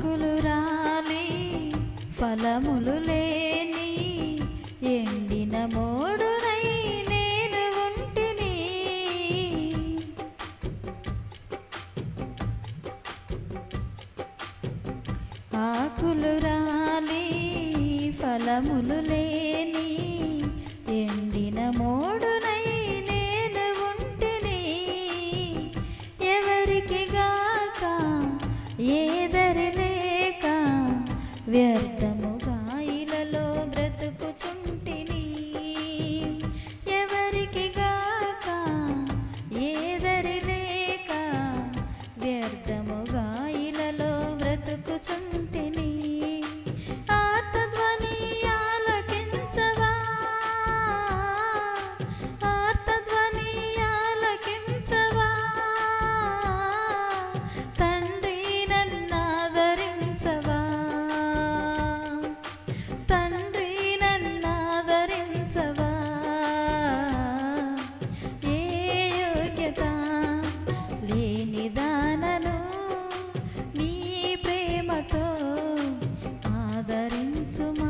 ఆకులు రాలి ఫలములు లేని ఎండిన మోడునై నేను ఉంటిని. ఆకులు రాలి ఫలములు లేని వ్యర్థము. to my